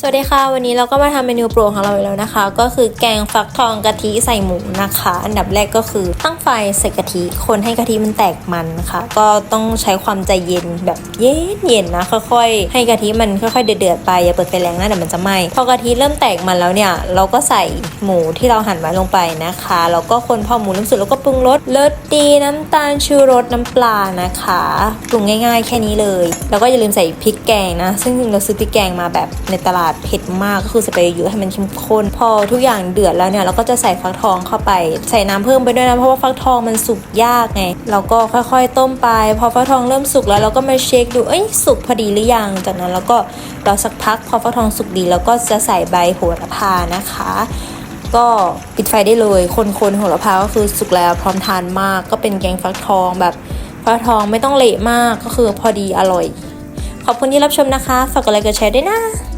สวัสดีค่ะ วันนี้เราก็มาทำเมนูโปรดของเราแล้วนะคะ ก็คือแกงฟักทองกะทิใส่หมูนะคะ อันดับแรกก็คือตั้งไฟใส่กะทิคนให้กะทิมันแตกมันค่ะ ก็ต้องใช้ความใจเย็นแบบเย็นเย็นนะค่อยๆ ให้กะทิมันค่อยๆเดือดๆไปอย่าเปิดไฟแรงนะเดี๋ยวมันจะไหม้พอกะทิเริ่มแตกมันแล้วเนี่ย เราก็ใส่หมูที่เราหั่นไว้ลงไปนะคะแล้วก็คนพอหมูน้ำสุกแล้วก็ปรุงรสเลิศดีน้ำตาลชูรสน้ำปลานะคะปรุงง่าย ๆ แค่นี้เลย แล้วก็อย่าลืมใส่พริกแกงนะ ซึ่งเราซื้อพริกแกงมาแบบในตลาดเผ็ดมากก็คือสเปรย์เยอะให้มันเข้มข้น พอทุกอย่างเดือดแล้วเนี่ยเราก็จะใส่ฟักทองเข้าไป ใส่น้ำเพิ่มไปด้วยนะเพราะว่าฟักทองมันสุกยากไงเราก็ค่อยๆ ต้มไป พอฟักทองเริ่มสุกแล้วเราก็มาเช็คดูเอ้ยสุกพอดีหรือยัง จากนั้นเราก็รอสักพักพอฟักทองสุกดีแล้วก็จะใส่ใบโหระพานะคะก็ปิดไฟได้เลย คนๆโหระพาก็คือสุกแล้วพร้อมทานมาก ก็เป็นแกงฟักทองแบบฟักทองไม่ต้องเละมากก็คือพอดีอร่อย ขอบคุณที่รับชมนะคะ ฝากกดไลค์กดแชร์ด้วยนะ